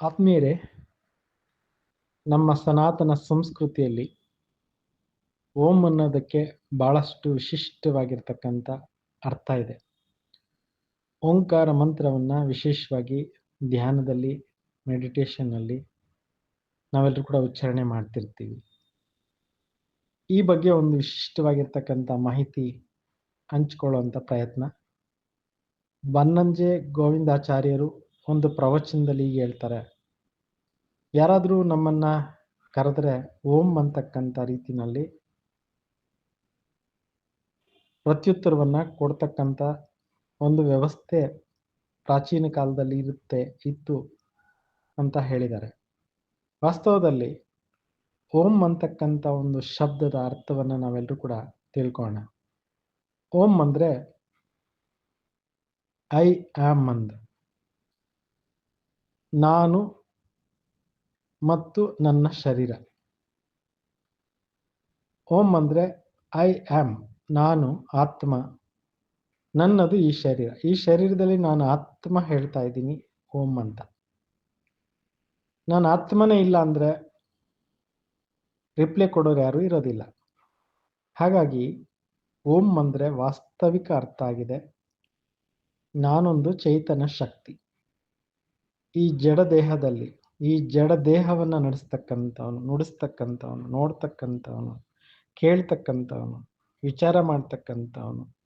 ಆತ್ಮೀಯರೇ, ನಮ್ಮ ಸನಾತನ ಸಂಸ್ಕೃತಿಯಲ್ಲಿ ಓಂ ಅನ್ನೋದಕ್ಕೆ ಬಹಳಷ್ಟು ವಿಶಿಷ್ಟವಾಗಿರ್ತಕ್ಕಂಥ ಅರ್ಥ ಇದೆ. ಓಂಕಾರ ಮಂತ್ರವನ್ನು ವಿಶೇಷವಾಗಿ ಧ್ಯಾನದಲ್ಲಿ ಮೆಡಿಟೇಷನ್ನಲ್ಲಿ ನಾವೆಲ್ಲರೂ ಕೂಡ ಉಚ್ಚಾರಣೆ ಮಾಡ್ತಿರ್ತೀವಿ. ಈ ಬಗ್ಗೆ ಒಂದು ವಿಶಿಷ್ಟವಾಗಿರ್ತಕ್ಕಂಥ ಮಾಹಿತಿ ಹಂಚ್ಕೊಳ್ಳುವಂಥ ಪ್ರಯತ್ನ. ಬನ್ನಂಜೆ ಗೋವಿಂದಾಚಾರ್ಯರು ಒಂದು ಪ್ರವಚನದಲ್ಲಿ ಈಗ ಹೇಳ್ತಾರೆ, ಯಾರಾದರೂ ನಮ್ಮನ್ನ ಕರೆದ್ರೆ ಓಂ ಅಂತಕ್ಕಂಥ ರೀತಿನಲ್ಲಿ ಪ್ರತ್ಯುತ್ತರವನ್ನ ಕೊಡ್ತಕ್ಕಂಥ ಒಂದು ವ್ಯವಸ್ಥೆ ಪ್ರಾಚೀನ ಕಾಲದಲ್ಲಿ ಇರುತ್ತೆ, ಇತ್ತು ಅಂತ ಹೇಳಿದ್ದಾರೆ. ವಾಸ್ತವದಲ್ಲಿ ಓಂ ಅಂತಕ್ಕಂಥ ಒಂದು ಶಬ್ದದ ಅರ್ಥವನ್ನು ನಾವೆಲ್ಲರೂ ಕೂಡ ತಿಳ್ಕೋಣ ಓಂ ಅಂದ್ರೆ, ಐ ಆಮ್ ಅಂದ್. ನಾನು ಮತ್ತು ನನ್ನ ಶರೀರ. ಓಂ ಅಂದ್ರೆ ಐ ಆಮ್ ನಾನು ಆತ್ಮ, ನನ್ನದು ಈ ಶರೀರ. ಈ ಶರೀರದಲ್ಲಿ ನಾನು ಆತ್ಮ ಹೇಳ್ತಾ ಇದ್ದೀನಿ, ಓಂ ಅಂತ. ನಾನು ಆತ್ಮನೇ ಇಲ್ಲ ಅಂದ್ರೆ ರಿಪ್ಲೈ ಕೊಡೋರು ಯಾರು ಇರೋದಿಲ್ಲ. ಹಾಗಾಗಿ ಓಂ ಅಂದ್ರೆ ವಾಸ್ತವಿಕ ಅರ್ಥ ಆಗಿದೆ. ನಾನೊಂದು ಚೈತನ್ಯ ಶಕ್ತಿ. ಈ ಜಡ ದೇಹದಲ್ಲಿ, ಈ ಜಡ ದೇಹವನ್ನ ನಡೆಸ್ತಕ್ಕಂಥವನು, ನುಡಿಸ್ತಕ್ಕಂಥವನು, ನೋಡ್ತಕ್ಕಂಥವನು, ಕೇಳ್ತಕ್ಕಂಥವನು, ವಿಚಾರ ಮಾಡ್ತಕ್ಕಂಥವನು,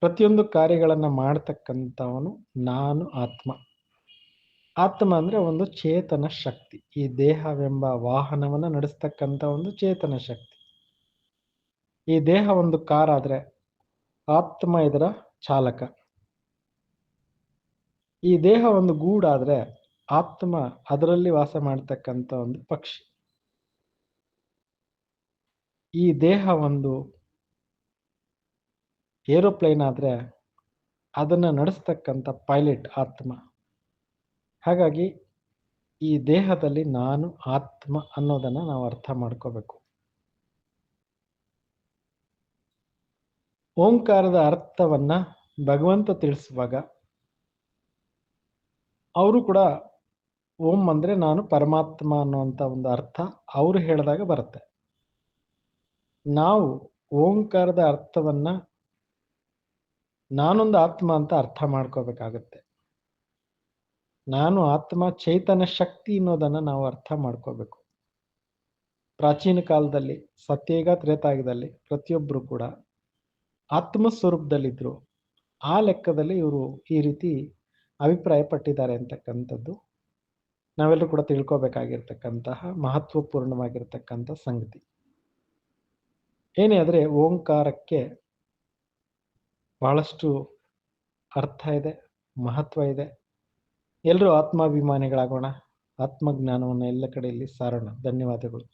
ಪ್ರತಿಯೊಂದು ಕಾರ್ಯಗಳನ್ನು ಮಾಡ್ತಕ್ಕಂಥವನು ನಾನು ಆತ್ಮ. ಆತ್ಮ ಅಂದ್ರೆ ಒಂದು ಚೇತನ ಶಕ್ತಿ. ಈ ದೇಹವೆಂಬ ವಾಹನವನ್ನ ನಡೆಸ್ತಕ್ಕಂಥ ಒಂದು ಚೇತನ ಶಕ್ತಿ. ಈ ದೇಹ ಒಂದು ಕಾರ್ ಆದರೆ ಆತ್ಮ ಇದರ ಚಾಲಕ. ಈ ದೇಹ ಒಂದು ಗೂಡಾದ್ರೆ ಆತ್ಮ ಅದರಲ್ಲಿ ವಾಸ ಮಾಡ್ತಕ್ಕಂಥ ಒಂದು ಪಕ್ಷಿ. ಈ ದೇಹ ಒಂದು ಏರೋಪ್ಲೇನ್ ಆದ್ರೆ ಅದನ್ನ ನಡೆಸ್ತಕ್ಕಂಥ ಪೈಲಟ್ ಆತ್ಮ. ಹಾಗಾಗಿ ಈ ದೇಹದಲ್ಲಿ ನಾನು ಆತ್ಮ ಅನ್ನೋದನ್ನ ನಾವು ಅರ್ಥ ಮಾಡ್ಕೋಬೇಕು. ಓಂಕಾರದ ಅರ್ಥವನ್ನ ಭಗವಂತ ತಿಳಿಸುವಾಗ ಅವರು ಕೂಡ ಓಂ ಅಂದ್ರೆ ನಾನು ಪರಮಾತ್ಮ ಅನ್ನುವಂಥ ಒಂದು ಅರ್ಥ ಅವರು ಹೇಳಿದಾಗ ಬರುತ್ತೆ. ನಾವು ಓಂಕಾರದ ಅರ್ಥವನ್ನ ನಾನೊಂದು ಆತ್ಮ ಅಂತ ಅರ್ಥ ಮಾಡ್ಕೋಬೇಕಾಗತ್ತೆ. ನಾನು ಆತ್ಮ ಚೈತನ್ಯ ಶಕ್ತಿ ಅನ್ನೋದನ್ನ ನಾವು ಅರ್ಥ ಮಾಡ್ಕೋಬೇಕು. ಪ್ರಾಚೀನ ಕಾಲದಲ್ಲಿ ಸತ್ಯೇಗ ತ್ರೇತಾಯುಗದಲ್ಲಿ ಪ್ರತಿಯೊಬ್ಬರು ಕೂಡ ಆತ್ಮ ಸ್ವರೂಪದಲ್ಲಿದ್ರು ಆ ಲೆಕ್ಕದಲ್ಲಿ ಇವರು ಈ ರೀತಿ ಅಭಿಪ್ರಾಯ ಪಟ್ಟಿದ್ದಾರೆ ಅಂತಕ್ಕಂಥದ್ದು. ನಾವೆಲ್ಲರೂ ಕೂಡ ತಿಳ್ಕೋಬೇಕಾಗಿರ್ತಕ್ಕಂತಹ ಮಹತ್ವಪೂರ್ಣವಾಗಿರ್ತಕ್ಕಂಥ ಸಂಗತಿ. ಏನೇ ಆದರೆ ಓಂಕಾರಕ್ಕೆ ಬಹಳಷ್ಟು ಅರ್ಥ ಇದೆ, ಮಹತ್ವ ಇದೆ. ಎಲ್ಲರೂ ಆತ್ಮಾಭಿಮಾನಿಗಳಾಗೋಣ, ಆತ್ಮಜ್ಞಾನವನ್ನು ಎಲ್ಲ ಕಡೆಯಲ್ಲಿ ಸಾರೋಣ. ಧನ್ಯವಾದಗಳು.